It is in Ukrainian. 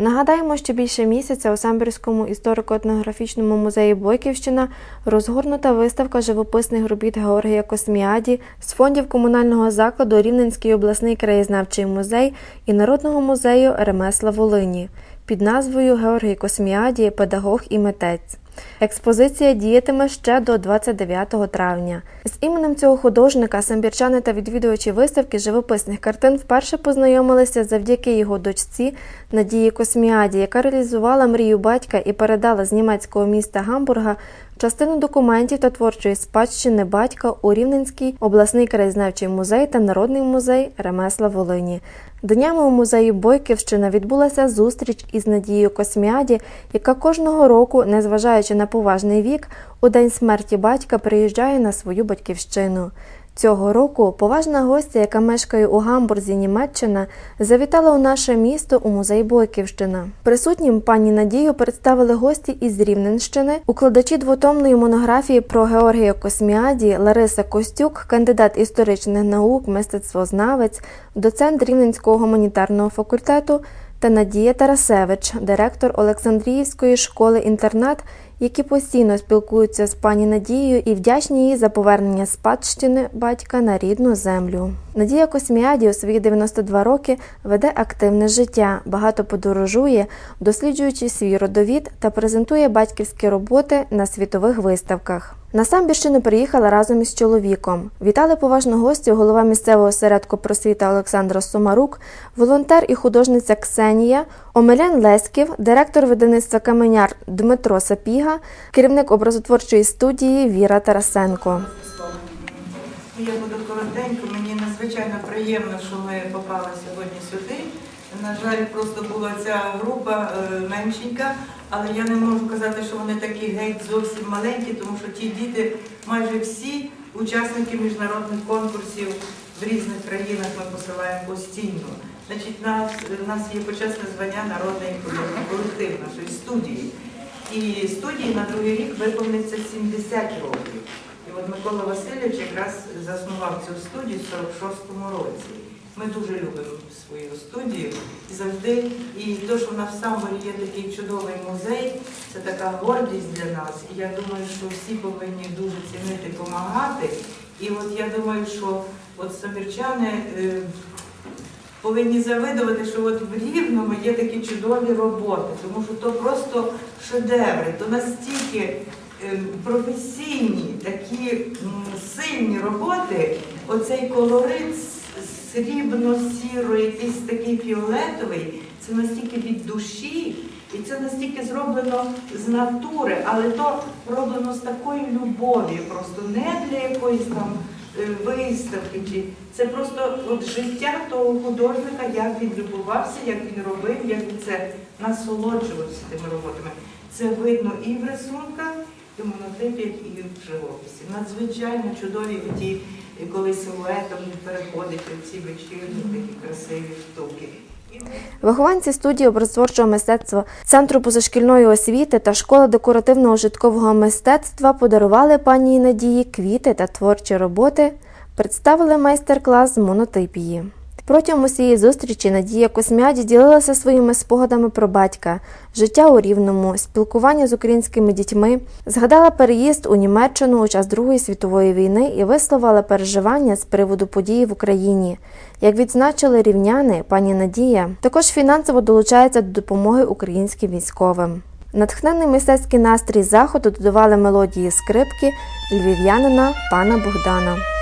Нагадаємо, що більше місяця у Самбірському історико-етнографічному музеї Бойківщина розгорнута виставка живописних робіт Георгія Косміаді з фондів комунального закладу Рівненський обласний краєзнавчий музей і Народного музею ремесла Волині під назвою Георгій Косміаді педагог і митець. Експозиція діятиме ще до 29 травня. З іменем цього художника самбірчани та відвідувачі виставки живописних картин вперше познайомилися завдяки його дочці Надії Косміаді, яка реалізувала мрію батька і передала з німецького міста Гамбурга частину документів та творчої спадщини батька у Рівненський обласний краєзнавчий музей та Народний музей ремесла Волині. Днями у музеї Бойківщина відбулася зустріч із Надією Косміаді, яка кожного року, незважаючи на поважний вік, у день смерті батька приїжджає на свою батьківщину. Цього року поважна гостя, яка мешкає у Гамбурзі, Німеччина, завітала у наше місто у музей Бойківщина. Присутнім пані Надію представили гості із Рівненщини, укладачі двотомної монографії про Георгія Косміаді Лариса Костюк, кандидат історичних наук, мистецтвознавець, доцент Рівненського гуманітарного факультету та Надія Тарасевич, директор Олександріївської школи-інтернат, які постійно спілкуються з пані Надією і вдячні їй за повернення спадщини батька на рідну землю. Надія Косміаді у свої 92 роки веде активне життя, багато подорожує, досліджуючи свій родовід та презентує батьківські роботи на світових виставках. На Самбірщину приїхала разом із чоловіком. Вітали поважно гостю голова місцевого осередку просвіта Олександра Сомарук, волонтер і художниця Ксенія, Омелян Леськів, директор видавництва Каменяр Дмитро Сапіга, керівник образотворчої студії Віра Тарасенко. Я буду коротенько. Мені надзвичайно приємно, що ми попали сьогодні сюди. На жаль, просто була ця група е, меншенька, але я не можу казати, що вони такі геть зовсім маленькі, тому що ті діти майже всі учасники міжнародних конкурсів в різних країнах ми посилаємо постійно. Значить, нас, у нас є почесне звання народний колектив нашої студії. І студії на другий рік виповниться 70 років. І от Микола Васильович якраз заснував цю студію в 46-му році. Ми дуже любимо свою студію і завжди. І те, що в нас в Самборі є такий чудовий музей, це така гордість для нас. І я думаю, що всі повинні дуже цінити, допомагати. І от я думаю, що от самірчани е, повинні завидувати, що от в Рівному є такі чудові роботи, тому що то просто шедеври, то настільки професійні, такі сильні роботи, оцей колорит срібно-сірий, якийсь такий фіолетовий, це настільки від душі, і це настільки зроблено з натури, але то роблено з такою любов'ю, просто не для якоїсь там е, виставки. Чи це просто от життя того художника, як він любувався, як він робив, як він це насолоджувався тими роботами. Це видно і в рисунках, і в монотипі, і в живописі. Надзвичайно чудові ті, коли силуетом переходить ці вечірні такі красиві штуки. Вихованці студії образотворчого мистецтва Центру позашкільної освіти та школи декоративного житкового мистецтва подарували пані Надії квіти та творчі роботи, представили майстер-клас з монотипії. Протягом усієї зустрічі Надія Космяді ділилася своїми спогадами про батька, життя у Рівному, спілкування з українськими дітьми, згадала переїзд у Німеччину у час Другої світової війни і висловила переживання з приводу подій в Україні. Як відзначили рівняни, пані Надія також фінансово долучається до допомоги українським військовим. Натхненний мистецький настрій заходу додавали мелодії скрипки львів'янина пана Богдана.